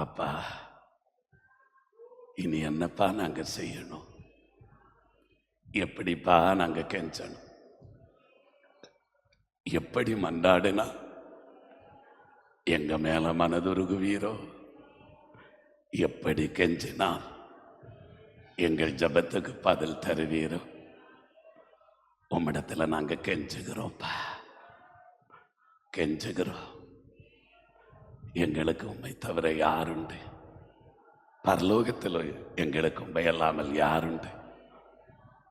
அப்பா இனி என்னப்பா நாங்கள் செய்யணும்? எப்படிப்பா நாங்கள் கெஞ்சணும்? எப்படி மன்றாடுனா எங்க மேல மனதுருகுவீரோ? எப்படி கெஞ்சினா? எங்கள் ஜபத்துக்கு பதில் தருவீரோ? உம்மிடத்துல நாங்கள் கெஞ்சுகிறோம்ப்பா. கெஞ்சுகிறோம். எங்களுக்கு உண்மை தவிர யாருண்டு? பரலோகத்தில் எங்களுக்கு உண்மை அல்லாமல் யாருண்டு?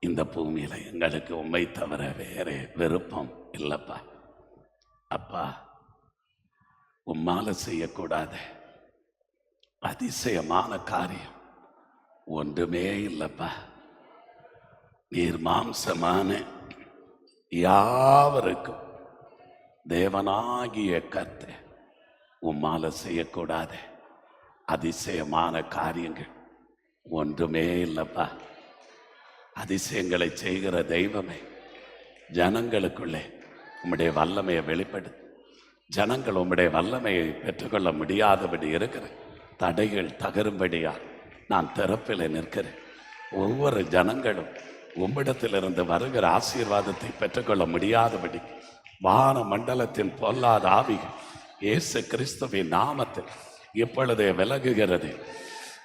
இந்த பூமியில் எங்களுக்கு உண்மை தவிர வேறு விருப்பம் இல்லைப்பா. அப்பா உம்மால செய்யக்கூடாத அதிசயமான காரியம் ஒன்றுமே இல்லைப்பா. நீர் மாம்சமான யாவருக்கும் தேவனாகிய கத்தை உம்மால செய்யக்கூடாத. அதிசயமான காரியங்கள். ஒன்றுமே இல்லைப்பா. அதிசயங்களை செய்கிற தெய்வமே ஜனங்களுக்குள்ளே உம்முடைய வல்லமையை வெளிப்படு ஜனங்கள் உம்முடைய வல்லமையை பெற்றுக்கொள்ள முடியாதபடி இருக்கிற தடைகள் தகரும்படியால் நான் திறப்பில் நிற்கிறேன். ஒவ்வொரு ஜனங்களும் உம்மிடத்திலிருந்து வருகிற ஆசீர்வாதத்தை பெற்றுக்கொள்ள முடியாதபடி வான மண்டலத்தின் பொல்லாத ஆவிகள் இயேசு கிறிஸ்துவின் நாமத்தில் இப்பொழுதே விலகுகிறது.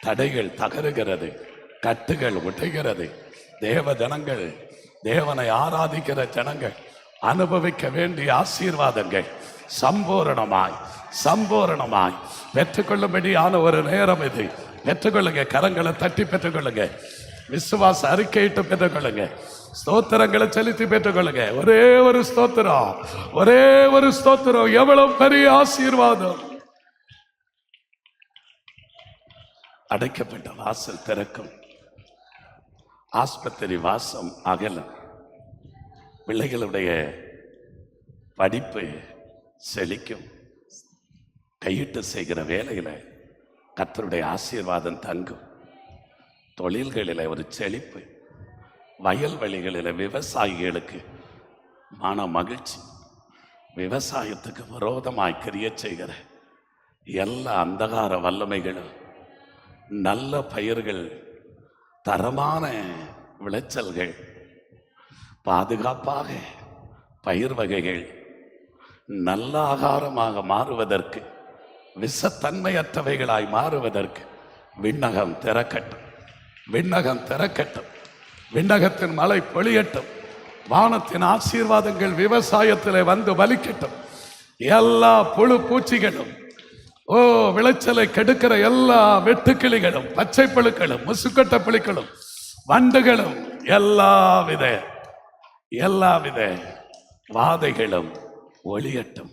தடைகள் தகருகிறது. கட்டுகள் உடைகிறது. தேவ ஜனங்கள் தேவனை ஆராதிக்கிற ஜனங்கள் அனுபவிக்க வேண்டிய ஆசீர்வாதங்கள் சம்பூரணமாய் சம்பூரணமாய். பெற்றுக்கொள்ளும்படியான ஒரு நேரம் இது. பெற்றுக்கொள்ளுங்க. கரங்களை தட்டி பெற்றுக்கொள்ளுங்க. விசுவாச அறிக்கையிட்டு பெற்றுக்கொள்ளுங்க. ஸ்தோத்திரங்களை செலுத்தி பெற்றுக்கொள்ளுங்க. ஒரே ஒரு ஸ்தோத்திரம். ஒரே ஒரு ஸ்தோத்திரம். எவ்வளவு பெரிய ஆசீர்வாதம். அடைக்கப்பட்ட வாசல் திறக்கும். ஆஸ்பத்திரி வாசம் அகலம் பிள்ளைகளுடைய படிப்பு செழிக்கும். கையிட்டு செய்கிற வேலையில் கத்தருடைய ஆசீர்வாதம் தங்கும். தொழில்களில் ஒரு செழிப்பு. வயல்வெளிகளில் விவசாயிகளுக்கு மன மகிழ்ச்சி. விவசாயத்துக்கு விரோதமாய் கிரிய செய்கிற எல்லா அந்தகார வல்லமைகளும் நல்ல பயிர்கள் தரமான விளைச்சல்கள் பாதுகாப்பாக பயிர் வகைகள் நல்ல ஆகாரமாக மாறுவதற்கு விஷத்தன்மையற்றவைகளாய் மாறுவதற்கு விண்ணகம் திறக்கட்டும். விண்ணகம் திறக்கட்டும். விண்ணகத்தின் மழை பொழியட்டும். வானத்தின் ஆசீர்வாதங்கள் விவசாயத்தில் வந்து வலிக்கட்டும். எல்லா புழு பூச்சிகளும் ஓ விளைச்சலை கெடுக்கிற எல்லா வெட்டுக்கிளிகளும் பச்சை புழுக்களும் முசுக்கட்ட புழுக்களும் வண்டுகளும் எல்லா விதை வாதைகளும் ஒளியட்டும்.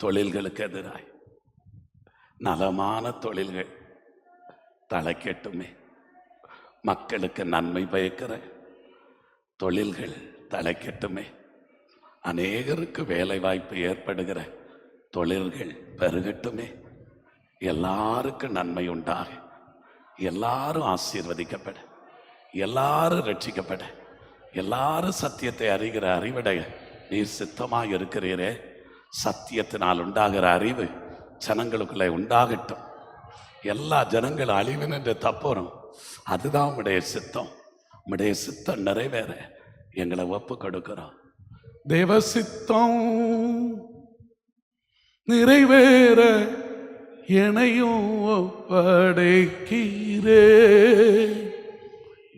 தொழில்களுக்கு எதிராய் நலமான தொழில்கள் தலைக்கட்டுமே. மக்களுக்கு நன்மை பயக்கிற தொழில்கள் தலைக்கட்டுமே. அநேகருக்கு வேலை வாய்ப்பு ஏற்படுகிற தொழில்கள் பெருகட்டுமே. எல்லாருக்கும் நன்மை உண்டாக. எல்லாரும் ஆசீர்வதிக்கப்பட. எல்லாரும் ரட்சிக்கப்பட. எல்லாரும் சத்தியத்தை அறிகிற அறிவடைய நீர் சித்தமாக இருக்கிறீரே. சத்தியத்தினால் உண்டாகிற அறிவு ஜனங்களுக்குள்ளே உண்டாகட்டும். எல்லா ஜனங்களும் அழிவு நின்று தப்புறோம். அதுதான் உடைய சித்தம். உடைய சித்தம் நிறைவேற. எங்களை ஒப்பு கொடுக்கிறோம். தேவ சித்தம் நிறைவேற. என்னையும் ஒப்படைக்கீரே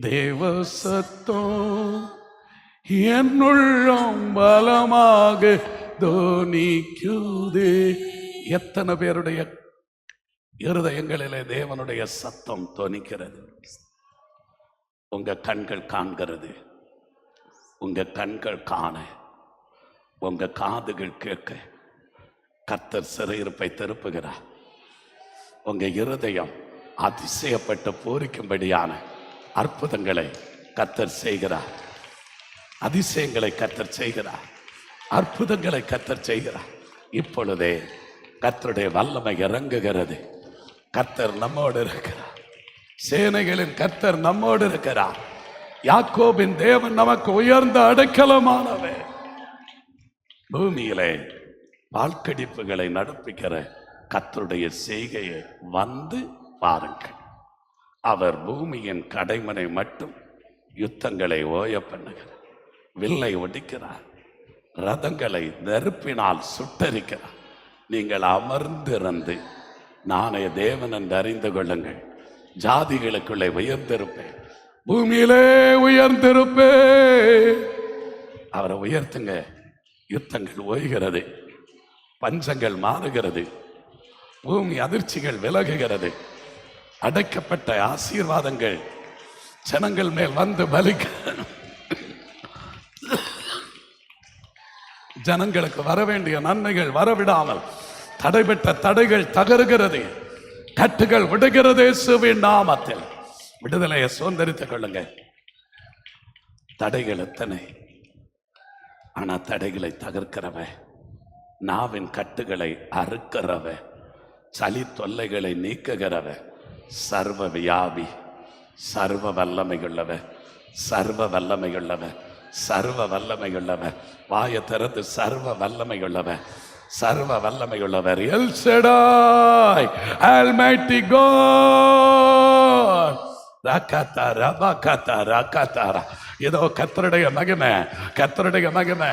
தேவ சத்தம் என்னுள்ளம் பலமாக தோனிக்குதே எத்தனை பேருடைய இருதயங்களிலே தேவனுடைய சத்தம் துணிக்கிறது உங்க கண்கள் காண்கிறது. உங்க கண்கள் காண. உங்க காதுகள் கேட்க. கர்த்தர் சிறையிருப்பை திருப்புகிறார். உங்க இருதயம் அதிசயப்பட்டு பூரிக்கும்படியான அற்புதங்களை கத்தர் செய்கிறார். அதிசயங்களை கத்தர் செய்கிறார். அற்புதங்களை கத்தர் செய்கிறார். இப்பொழுதே கத்தருடைய வல்லமை இறங்குகிறது. கர்த்தர் நம்மோடு இருக்கிறார். சேனைகளின் கர்த்தர் நம்மோடு இருக்கிறார். யாக்கோபின் தேவன் நமக்கு உயர்ந்த அடைக்கலமானவர். பூமியிலே வாழ்க்கடிப்புகளை நடப்பிக்கிற கத்தருடைய செய்கையை வந்து பாருங்கள். அவர் பூமியின் கடைமனை மட்டும் யுத்தங்களை ஓய பண்ணுகிறார். வில்லை ஒடிக்கிறார். ரதங்களை நெருப்பினால் சுட்டரிக்கிறார். நீங்கள் அமர்ந்திருந்து நானே தேவன் என்று அறிந்து கொள்ளுங்கள். ஜாதிகளுக்குள்ளே உயர்ந்திருப்பேன். பூமியிலே உயர்ந்திருப்பேன். அவரை உயர்த்துங்க. யுத்தங்கள் ஓய்கிறது. பஞ்சங்கள் மாறுகிறது. பூமி அதிர்ச்சிகள் விலகுகிறது. அடைக்கப்பட்ட ஆசீர்வாதங்கள் ஜனங்கள் மேல் வந்து பலிக்க ஜனங்களுக்கு வர வேண்டிய நன்மைகள் வரவிடாமல் தடைபெற்ற தடைகள் தகருகிறது. கட்டுகள் விடுகிறது இயேசுவின் நாமத்தில். விடுதலையை சுதந்திரித்துக் கொள்ளுங்க தடைகள் எத்தனை? ஆனா தடைகளை தகர்க்கிறவன் நாவின் கட்டுகளை அறுக்கிறவ சளி தொல்லைகளை நீக்குகிறவ சர்வ வியாபி சர்வ வல்லமையுள்ளவ சர்வ வல்லமையுள்ளவ சர்வ வல்லமையுள்ளவ வாய திறந்து சர்வ வல்லமையுள்ளவ சர்வ வல்லமையுள்ளவர். எல் செடாய் ஆல்மைட்டி காட் ரகதாரா பகதாரா காத்தாரா ஏதோ கத்தருடைய மகிமை கத்தருடைய மகிமை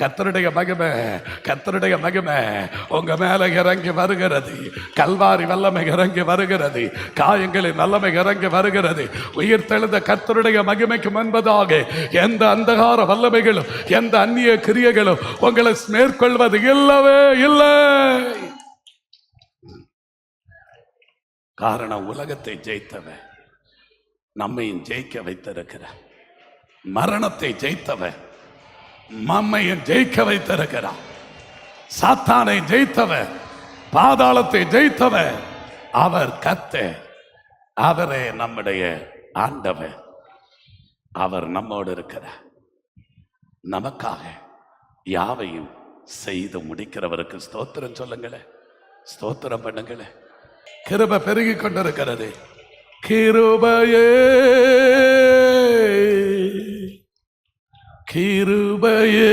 கத்தருடைய மகிமை கத்தருடைய மகிமை. உங்க மேல இறங்கி வருகிறது. கல்வாரி வல்லமை இறங்கி வருகிறது. காயங்களின் வல்லமை இறங்கி வருகிறது. உயிர் தெழுந்த கத்தருடைய மகிமைக்கு முன்பதாக எந்த அந்தகார வல்லமைகளும் எந்த அந்நிய கிரியைகளும் உங்களை மேற்கொள்வது இல்லவே இல்லை. காரணம் உலகத்தை ஜெயித்தவன். நம்மையும் ஜெயிக்க வைத்திருக்கிறார் மரணத்தை ஜெயித்தவர் நம்மையும் ஜெயிக்க வைத்திருக்கிறார் சாத்தானை ஜெயித்தவர் பாதாளத்தை ஜெயித்தவர் அவர் கத்த அவரே நம்முடைய ஆண்டவர் அவர் நம்மோடு இருக்கிறார் நமக்காக யாவையும் செய்து முடிக்கிறவருக்கு ஸ்தோத்திரம் சொல்லுங்களேன். ஸ்தோத்திரம் பண்ணுங்களேன். கிருப பெருகி கொண்டிருக்கிறது. கிருபையே. கிருபையே.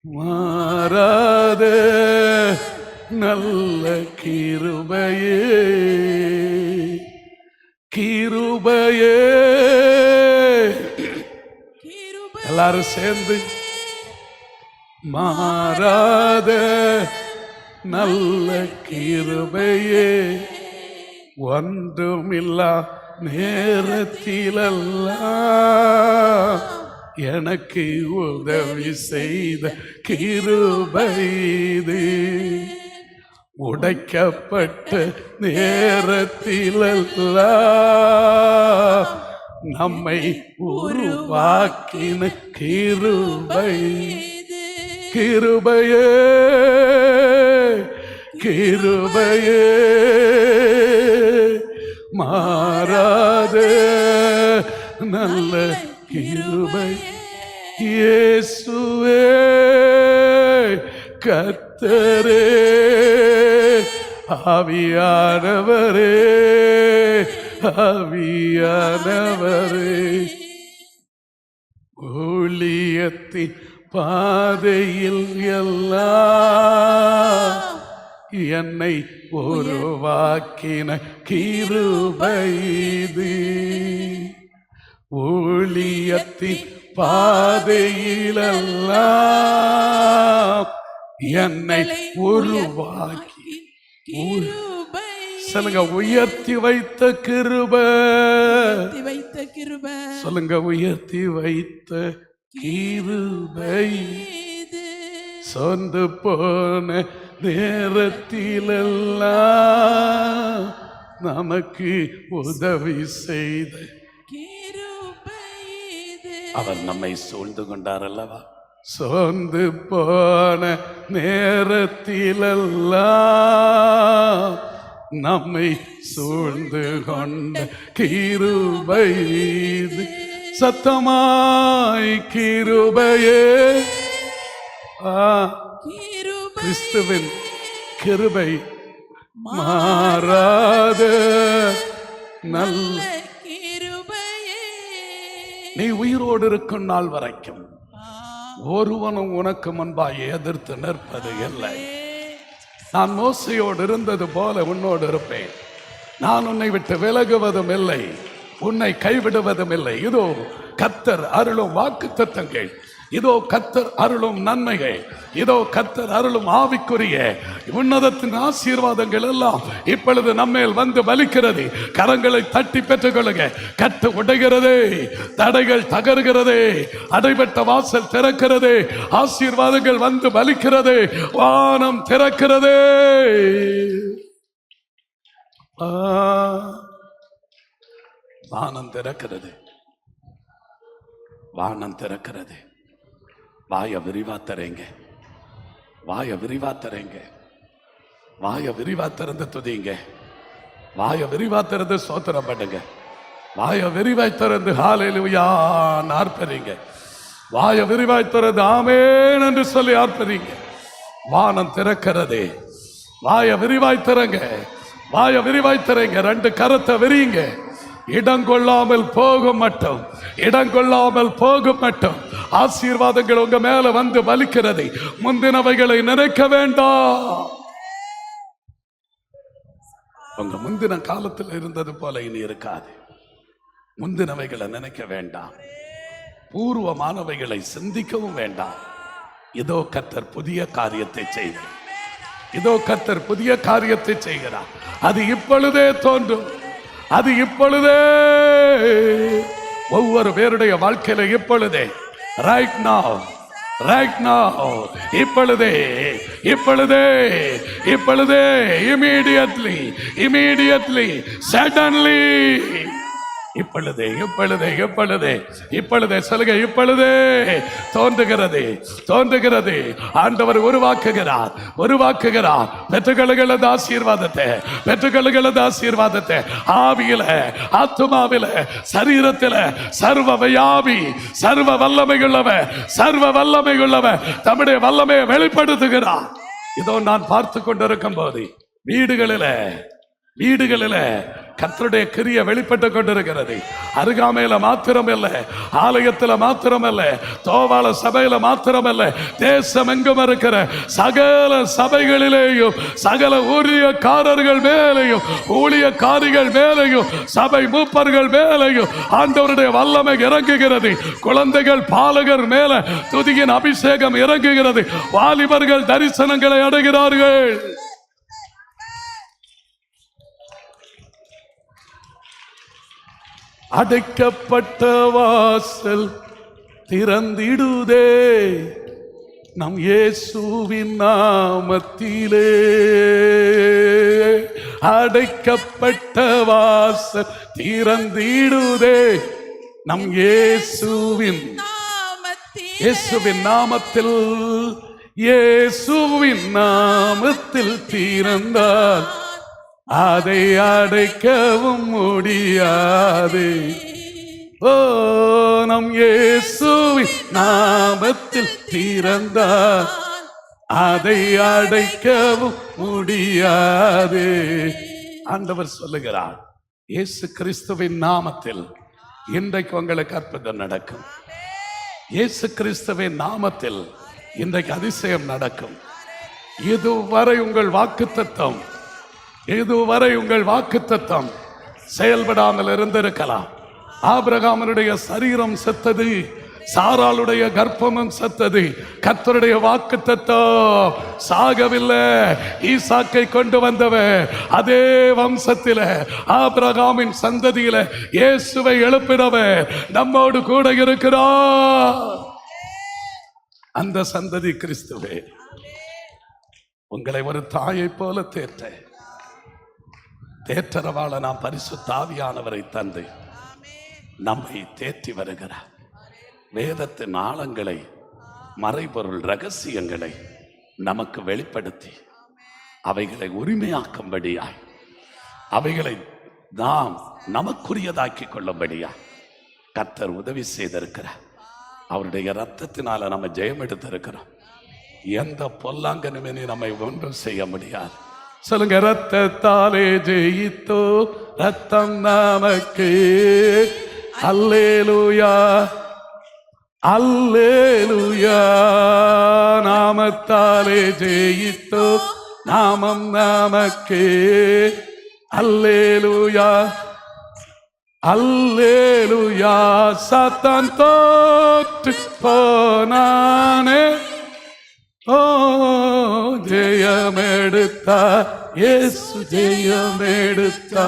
மாறாத நல்ல கிருபையே. கிருபையே. எல்லாரும் சேர்ந்து மாறாத நல்ல கிருபையே. ஒன்றுமில்லா நேரத்திலெல்லாம் எனக்கு உதவி செய்த கிருபைது உடைக்கப்பட்ட நேரத்திலெல்லாம் நம்மை உருவாக்கின கிருபை. கிருபையே. கிருபையே. மாறாத நல்ல கிருபை. இயேசுவே கத்தரே ஆவியானவரே ஆவியானவரே. ஊழியத்தின் பாதையில் எல்லாம் என்னை உருவாக்கின கிருபைது. ஊழியத்தின் பாதையிலெல்லாம் என்னை உருவாக்கி சொல்லுங்க உயர்த்தி வைத்த கிருப. வைத்த கிருபை. சொல்லுங்க உயர்த்தி வைத்த கிருபை. சொந்து போன நேரத்திலெல்லாம் நமக்கு உதவி செய்த அவர் நம்மை சூழ்ந்து கொண்டார் அல்லவா சோர்ந்து போன நேரத்திலெல்லாம் நம்மை சூழ்ந்து கொண்ட கிருபை. சத்தமாய் கிருபையே ஆ கிறிஸ்துவின் கிருபை மாறாத. நல்ல நீ உயிரோடு இருக்கும் நாள் வரைக்கும் ஒருவனும் உனக்கு முன்பாய் எதிர்த்து நிற்பது இல்லை. நான் மோசையோடு இருந்தது போல உன்னோடு இருப்பேன். நான் உன்னை விட்டு விலகுவதும் இல்லை. உன்னை கைவிடுவதும் இல்லை. இதோ கத்தர் அருளும் வாக்கு தத்தங்கள் இதோ கத்தர் அருளும் நன்மைகள். இதோ கத்தர் அருளும் ஆவிக்குரிய உன்னதத்தின் ஆசீர்வாதங்கள் எல்லாம் இப்பொழுது நம்மேல் வந்து வலிக்கிறது. கரங்களை தட்டி பெற்றுக்கொள்ளுங்க. கட்டு உடைகிறது. தடைகள் தகர்கிறது. அடைபட்ட வாசல் திறக்கிறது. ஆசீர்வாதங்கள் வந்து வலிக்கிறது. வானம் திறக்கிறது. ஆ, வானம் திறக்கிறது. வானம் திறக்கிறது. வாய விரிவா தரேங்க வாய விரிவா தரேங்க வாய விரிவா திறந்து துதிங்க. வாய விரிவா திறந்து சோத்திரம் பண்ணுங்க. வாய விரிவாய் திறந்து காலையில் ஆர்ப்பரிங்க. வாய விரிவாய் திறந்து ஆமேன் என்று சொல்லி ஆர்ப்பறீங்க வானம் திறக்கிறது. வாய விரிவாய் திறங்க. வாய விரிவாய் திறங்க. ரெண்டு கரத்தை விரியுங்க. இடம் கொள்ளாமல் போகும் மட்டும். இடம் கொள்ளாமல் போகும் மட்டும். ஆசீர்வாதங்கள் உங்க மேல வந்து வலிக்கிறது. முந்தினவைகளை நினைக்க வேண்டாம் உங்க முந்தின காலத்தில் இருந்தது போல இனி இருக்காது. முந்தினவைகளை நினைக்க வேண்டாம் பூர்வமானவைகளை சிந்திக்கவும் வேண்டாம் இதோ கத்தர் புதிய காரியத்தை செய்கிறார். இதோ கத்தர் புதிய காரியத்தை செய்கிறார். அது இப்பொழுதே தோன்றும். அது இப்பொழுதே. ஒவ்வொரு பேருடைய வாழ்க்கையில இப்பொழுதே. Right now. Right now. இப்பொழுதே இப்பொழுதே இப்பொழுதே இமீடியட்லி இமீடியட்லி சடன்லி இப்பொழுது இப்பொழுது இப்பொழுதே இப்பொழுதே சொல்லுங்க இப்பொழுதே. தோன்றுகிறது தோன்றுகிறது. ஆண்டவர் உருவாக்குகிறார் உருவாக்குகிறார். பெற்றுக்கொள்ளுகளது ஆசீர்வாதத்தை பெற்றுக்கொள்ளுகளது ஆசீர்வாதத்தை ஆவியில ஆத்மாவில சரீரத்தில சர்வ வியாபி சர்வ வல்லமையுள்ளவ சர்வ வல்லமையுள்ளவ தம்முடைய வல்லமையை வெளிப்படுத்துகிறார். இதோ நான் பார்த்து கொண்டிருக்கும் போது வீடுகளில வீடுகளில கத்தருடைய கிரிய வெளிப்பட்டு கொண்டிருக்கிறது. அருகாமையில மாத்திரமல்ல ஆலயத்துல மாத்திரமல்ல தோவாள சபையில மாத்திரமல்ல தேசம் எங்கும் இருக்கிற சகல சபைகளிலேயும் சகல ஊழியக்காரர்கள் மேலேயும் ஊழியக்காரிகள் மேலேயும் சபை மூப்பர்கள் மேலேயும் ஆண்டவருடைய வல்லமை இறங்குகிறது. குழந்தைகள் பாலகர் மேல துதியின் அபிஷேகம் இறங்குகிறது. வாலிபர்கள் தரிசனங்களை அடைகிறார்கள். அடைக்கப்பட்ட வாசல் திறந்திடுதே. நம் இயேசுவின் நாமத்திலே. அடைக்கப்பட்ட வாசல் திறந்திடுதே. நம் இயேசுவின் இயேசுவின் நாமத்தில் இயேசுவின் நாமத்தில் திறந்தால் அதை அடைக்கவும் முடியாது. ஓ நம் இயேசுவின் நாமத்தில் திறந்தார் அதை அடைக்கவும் முடியாது. ஆண்டவர் சொல்லுகிறார் இயேசு கிறிஸ்துவின் நாமத்தில் இன்றைக்கு உங்களுக்கு அற்புதம் நடக்கும். இயேசு கிறிஸ்துவின் நாமத்தில் இன்றைக்கு அதிசயம் நடக்கும். இதுவரை உங்கள் வாக்குத்தத்தம் இதுவரை உங்கள் வாக்குத்தத்தம் செயல்படாமல் இருந்திருக்கலாம். ஆபிரகாமனுடைய சரீரம் செத்தது சாராளுடைய கர்ப்பமும் செத்தது கர்த்தருடைய வாக்குத்தத்தம் சாகவில்லை. ஈசாக்கை கொண்டு வந்தவர் அதே வம்சத்தில் ஆபிரகாமின் சந்ததியில இயேசுவை எழுப்பினவர் நம்மோடு கூட இருக்கிறார். அந்த சந்ததி கிறிஸ்துவே உங்களை ஒரு தாயை போல தேர்த்தேன் தேற்றரவாள நாம் பரிசு தாவியானவரை தந்து நம்மை தேற்றி வருகிறார். வேதத்தின் ஆழங்களை மறைபொருள் ரகசியங்களை நமக்கு வெளிப்படுத்தி அவைகளை உரிமையாக்கும்படியாய் அவைகளை நாம் நமக்குரியதாக்கி கொள்ளும்படியாய் கர்த்தர் உதவி செய்திருக்கிறார். அவருடைய ரத்தத்தினால நம்ம ஜெயம் எடுத்திருக்கிறோம் எந்த பொல்லாங்கனுமே நீ நம்மை ஒன்றும் செய்ய முடியாது. சொல்லுங்க ரத்தத்தாலே ஜெயித்தோ ரத்தம் நமக்கு. அல்லேலூயா அல்லேலுயா நாமத்தாலே ஜெயித்தோ நாமம் நாமக்கே. அல்லேலுயா அல்லேலுயா சத்தம் தோற்று போனானே. ஓ ஜெயமெடுத்தா இயேசு ஜெயமெடுத்தா.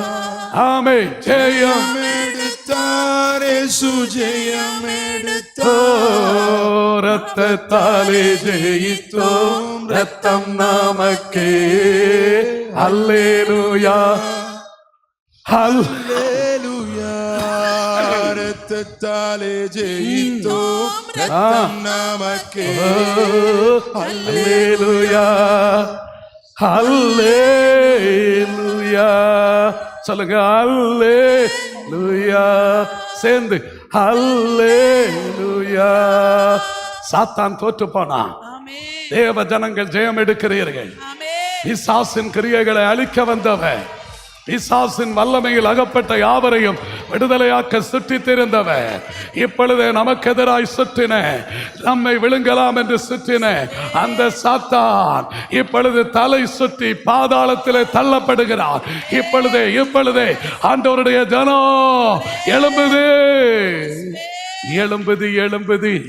ஆமே ஜெயம் எடுத்தாரே சுஜயமெடுத்தார் ஓ ரத்தத்தாலே ஜெயித்தோம் ரத்தம் நமக்கே. அல்லேலூயா அல் ரத்தத்தாலே ஜெயித்தோம் ரத்தம் நமக்கே அல்லேலூயா அல்லேலூயா சொல்லுங்க அல்லேலூயா சேர்ந்து அல்லேலூயா சாத்தான் தோற்று போனான் தேவ ஜனங்கள் ஜெயம் எடுக்கிறீர்கள் பிசாசின் கிரியைகளை அழிக்க வந்தவன் பிசாசின் வல்லமையில் அகப்பட்ட யாவரையும் விடுதலையாக்க சுற்றி திரிந்தவன் இப்பொழுது நமக்கு எதிராய் சுற்றின நம்மை விழுங்கலாம் என்று சுற்றின அந்த சாத்தான் இப்பொழுது தலை சுற்றி பாதாளத்திலே தள்ளப்படுகிறார். இப்பொழுதே இப்பொழுதே ஆண்டவருடைய ஜனம் எழும்புது. எழும்புது எழும்புது.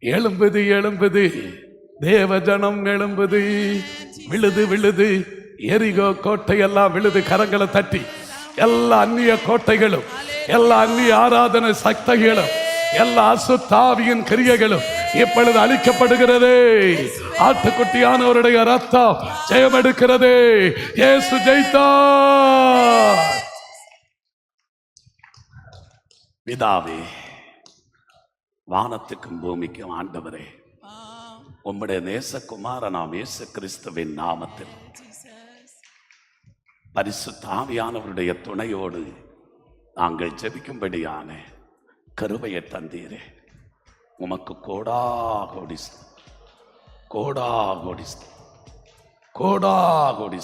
எழும்புது எழும்புது. தேவ ஜனம் எழும்புது. விழுது விழுது. எரிகோ கோட்டை எல்லாம் விழுது கரங்களை தட்டி. எல்லா அந்நிய கோட்டைகளும் எல்லா அந்நிய ஆராதனை சக்திகளும் எல்லா அசுத்தாவியின் கிரியைகளும் இப்பொழுது அழிக்கப்படுகிறதே. ஆட்டுக்குட்டியானவருடைய ரத்தம் ஜெயம் எடுக்கிறதே இயேசு ஜெயித்தா பிதாவே வானத்துக்கும் பூமிக்கும் ஆண்டவரே ஆம் உம்முடைய நேசகுமாரனாம் இயேசு கிறிஸ்துவின் நாமத்தில் பரிசு ஆவியானவருடைய துணையோடு நாங்கள் ஜெபிக்கும்படியான கருவையை தந்தீரே. உமக்கு கோடா கோடி கோடா கோடி கோடா கோடி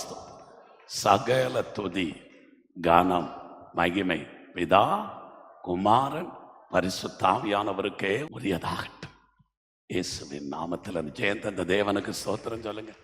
சகல துதி கனம் மகிமை பிதா குமாரன் பரிசுத்தாவியானவருக்கே உரியதாகட்டும். இயேசுவின் நாமத்தில் ஜெயந்தந்த தேவனுக்கு சோத்திரம் சொல்லுங்கள்